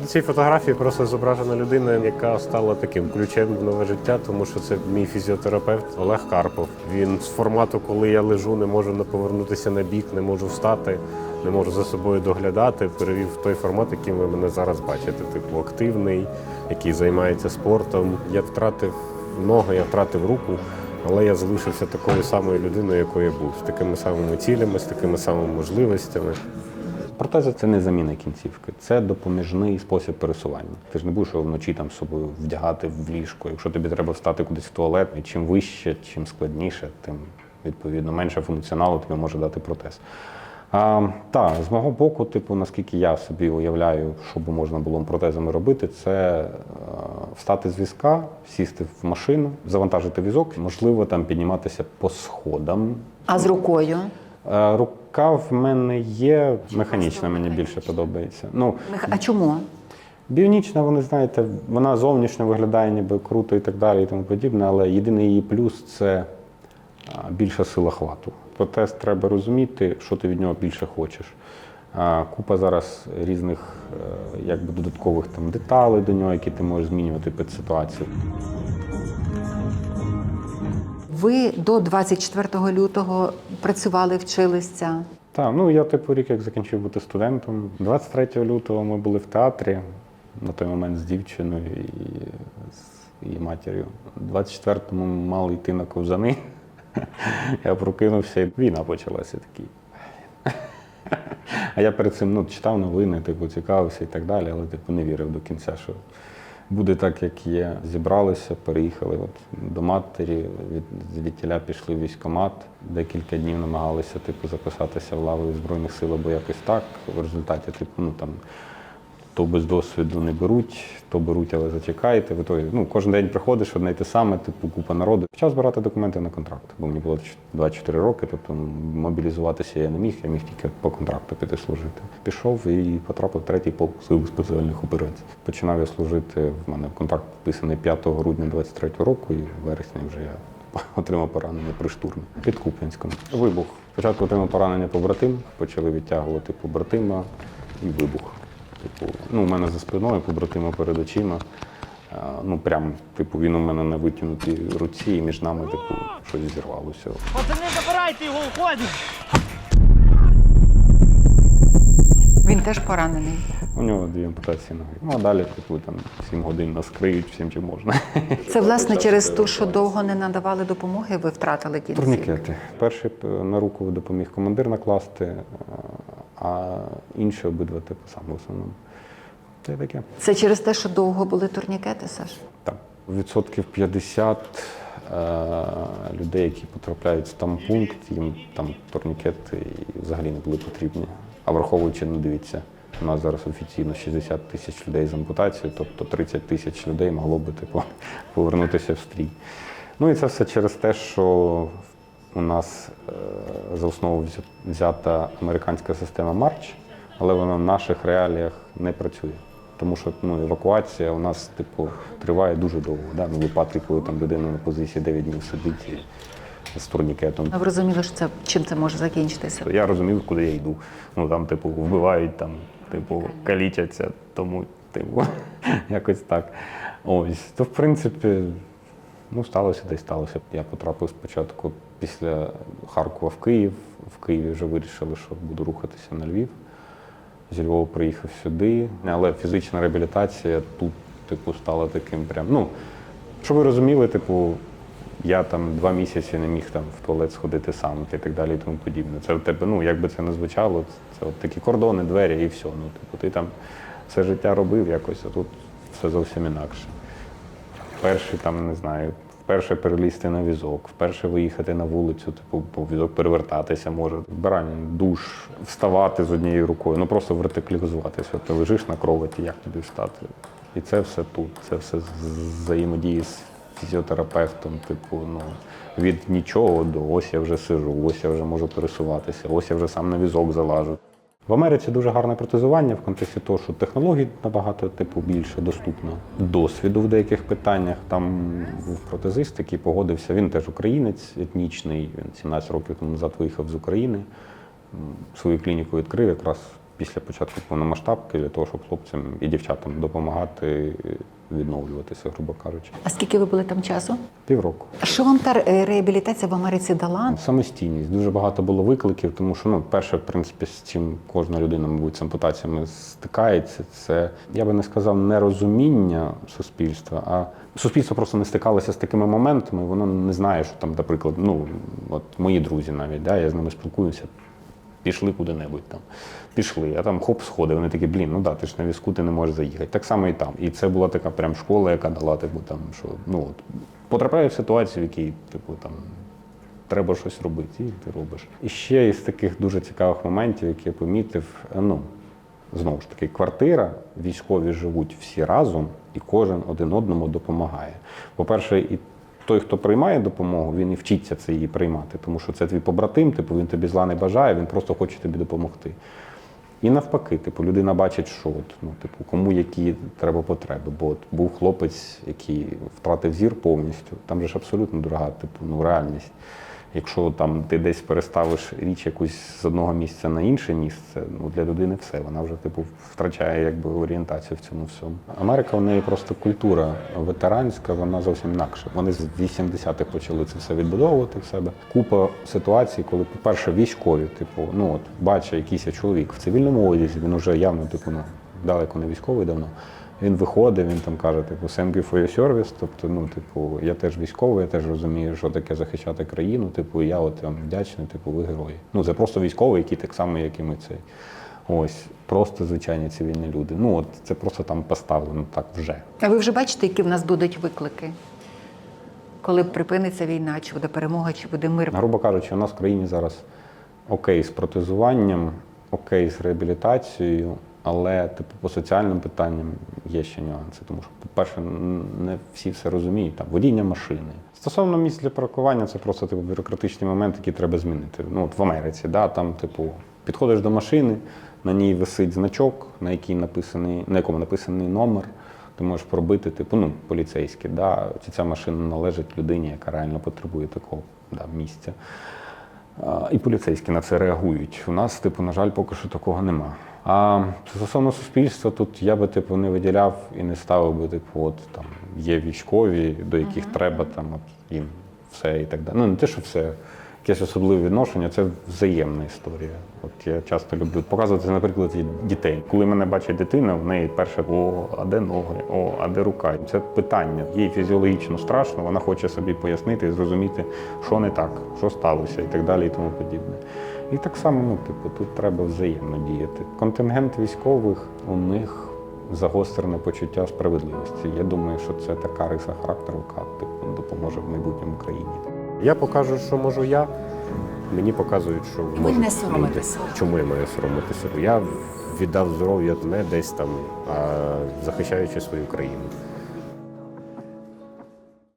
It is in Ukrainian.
На цій фотографії просто зображена людина, яка стала таким ключем в нове життя, тому що це мій фізіотерапевт Олег Карпов. Він з формату, коли я лежу, не можу повернутися на бік, не можу встати, не можу за собою доглядати. Перевів той формат, яким ви мене зараз бачите. Типу активний, який займається спортом. Я втратив ногу, я втратив руку. Але я залишився такою самою людиною, якою я був, з такими самими цілями, з такими самими можливостями. Протези це не заміна кінцівки, це допоміжний спосіб пересування. Ти ж не будеш вночі там собою вдягати в ліжко. Якщо тобі треба встати кудись в туалет, і чим вище, чим складніше, тим відповідно менше функціоналу тобі може дати протез. А, та, з мого боку, типу, наскільки я собі уявляю, що би можна було протезами робити, це е, встати з візка, сісти в машину, завантажити візок, можливо, там підніматися по сходам, А з рукою? Е, Рука в мене є механічна, мені більше подобається. Ну, А чому? біонічна, вони знаєте, вона зовнішньо виглядає ніби круто і так далі, і тому подібне, але єдиний її плюс це більша сила хвату. Протез треба розуміти, що ти від нього більше хочеш. Купа зараз різних е, якби, додаткових там, деталей до нього, які ти можеш змінювати під ситуацію. Ви до 24 лютого працювали, вчилися. Так, ну я типу рік як закінчив бути студентом. 23 лютого ми були в театрі на той момент з дівчиною і з її матір'ю. 24-му мали йти на ковзани. Я прокинувся, і війна почалася такий. А я перед цим ну, читав новини, типу, цікавився і так далі, але типу не вірив до кінця, що буде так, як є. Зібралися, переїхали от, до матері, від, звідтіля пішли в військкомат. Декілька днів намагалися типу, записатися в лави Збройних сил або якось так. В результаті, типу, ну там то без досвіду не беруть, то беруть, але зачекайте. В ітогі, ну, кожен день приходиш, одне й те саме, типу купа народу. Почав збирати документи на контракт, бо мені було 24 роки, тобто мобілізуватися я не міг, я міг тільки по контракту піти служити. Пішов і потрапив в третій полк сил спеціальних операцій. Починав я служити. В мене контракт підписаний 5 грудня 23 року, і в вересні вже я отримав поранення при штурмі під Куп'янськом. Вибух. Спочатку отримав поранення побратим, почали відтягувати побратима і вибух. Типу, ну, у мене за спиною, побратима перед очима. Ну, прям, типу, він у мене на витягнутій руці, і між нами, типу, щось зірвалося. Пацани, забирайте його, уходимо! Він теж поранений. У нього дві ампутації ноги. Ну, а далі, типу, там 7 годин нас криють всім, чим можна. Це власне через те, що довго не надавали допомоги, ви втратили кінцівки. Турнікети. Перший е, на руку допоміг командир накласти, е, а інші обидва типу сам в основному. Це таке. Це через те, що довго були турнікети, Саш? Так, відсотків 50 е, людей, які потрапляють в тампункт, їм там турнікети і взагалі не були потрібні. А враховуючи, ну дивіться, у нас зараз офіційно 60 тисяч людей з ампутацією, тобто 30 тисяч людей могло би типу, повернутися в стрій. Ну і це все через те, що у нас е, за основу взята американська система Марч, але вона в наших реаліях не працює. Тому що ну, евакуація у нас типу, триває дуже довго. Да? Ну, випадки, коли там людина на позиції 9 днів сидить і з турнікетом. А ви розуміли, що це чим це може закінчитися? Я розумів, куди я йду. Ну там, типу, вбивають, там, типу, калічаться, тому, типу, якось так. Ось. То, в принципі, ну, сталося десь сталося. Я потрапив спочатку після Харкова в Київ. В Києві вже вирішили, що буду рухатися на Львів. Зі Львова приїхав сюди, але фізична реабілітація тут, типу, стала таким прям. Ну, щоб ви розуміли, типу, я там два місяці не міг там в туалет сходити сам і так далі і тому подібне. Це в тебе, ну як би це не звучало, це от такі кордони, двері і все. Ну, типу, ти там все життя робив якось, а тут все зовсім інакше. Перший там, не знаю, вперше перелізти на візок, вперше виїхати на вулицю, типу, бо візок перевертатися може. Вбирання, душ, вставати з однією рукою, ну просто вертикалізуватися. Ти лежиш на кроваті, як тобі встати? І це все тут, це все взаємодії з фізіотерапевтом, типу, ну, від нічого до ось я вже сижу, ось я вже можу пересуватися, ось я вже сам на візок залажу. В Америці дуже гарне протезування в контексті того, що технологій набагато типу більше доступно. Досвіду в деяких питаннях. Там був протезист, який погодився. Він теж українець етнічний. Він 17 років тому назад виїхав з України. Свою клініку відкрив якраз після початку повномасштабки для того, щоб хлопцям і дівчатам допомагати відновлюватися, грубо кажучи. А скільки ви були там часу? Півроку. Що вам та е, реабілітація в Америці дала? Самостійність. Дуже багато було викликів, тому що ну, перше, в принципі, з чим кожна людина, мабуть, з ампутаціями стикається, це я би не сказав нерозуміння суспільства, а суспільство просто не стикалося з такими моментами. Воно не знає, що там, наприклад, ну от мої друзі навіть, да, я з ними спілкуюся. Пішли куди-небудь там. Пішли, а там хоп, сходи. Вони такі, блін, ну да, ти ж на візку ти не можеш заїхати. Так само і там. І це була така прям школа, яка дала, типу, там, що ну от потрапляєш в ситуацію, в якій, типу, там треба щось робити, і ти робиш. І ще із таких дуже цікавих моментів, які я помітив, е, ну, знову ж таки, квартира, військові живуть всі разом, і кожен один одному допомагає. По-перше, і той, хто приймає допомогу, він і вчиться це її приймати, тому що це твій побратим, типу він тобі зла не бажає, він просто хоче тобі допомогти. І навпаки, типу, людина бачить, що от, ну, типу, кому які треба потреби. Бо от був хлопець, який втратив зір повністю. Там же ж абсолютно дорога, типу, ну, реальність. Якщо там ти десь переставиш річ якусь з одного місця на інше місце, ну для людини все. Вона вже типу втрачає якби орієнтацію в цьому всьому. Америка в неї просто культура ветеранська, вона зовсім інакша. Вони з 80-х почали це все відбудовувати в себе. Купа ситуацій, коли, по-перше, військові, типу, ну от бачить якийсь чоловік в цивільному одязі, він уже явно типу, ну, далеко не військовий давно. Він виходить, він там каже, типу, thank you for your service. Тобто, ну, типу, я теж військовий, я теж розумію, що таке захищати країну. Типу, я от вам вдячний, типу, ви герої. Ну, це просто військовий, який так само, як і ми цей. Ось, просто звичайні цивільні люди. Ну, от це просто там поставлено так вже. А ви вже бачите, які в нас будуть виклики? Коли припиниться війна, чи буде перемога, чи буде мир? Грубо кажучи, у нас в країні зараз окей з протезуванням, окей з реабілітацією, але типу по соціальним питанням є ще нюанси. Тому що, по-перше, не всі все розуміють. Там водіння машини. Стосовно місць для паркування, це просто типу бюрократичний момент, який треба змінити. Ну от в Америці, да, там, типу, підходиш до машини, на ній висить значок, на який написаний, на якому написаний номер. Ти можеш пробити, типу, ну, поліцейський, да, чи ця машина належить людині, яка реально потребує такого да, місця. І поліцейські на це реагують. У нас, типу, на жаль, поки що такого нема. А стосовно суспільства, тут я би типу не виділяв і не ставив би, типу, от там є військові, до яких треба там от їм все і так далі. Ну не те, що все якесь особливе відношення, це взаємна історія. От я часто люблю показувати, наприклад, дітей. Коли мене бачить дитина, в неї перше о, а де ноги, о, а де рука. Це питання. Їй фізіологічно страшно, вона хоче собі пояснити і зрозуміти, що не так, що сталося, і так далі, і тому подібне. І так само, ну, типу, тут треба взаємно діяти. Контингент військових у них загострене почуття справедливості. Я думаю, що це така риса характеру, яка типу, допоможе в майбутньому країні. Я покажу, що можу я. Мені показують, що можуть не соромитеся. люди. Чому я маю соромитися? Я віддав здоров'я не десь там, а захищаючи свою країну.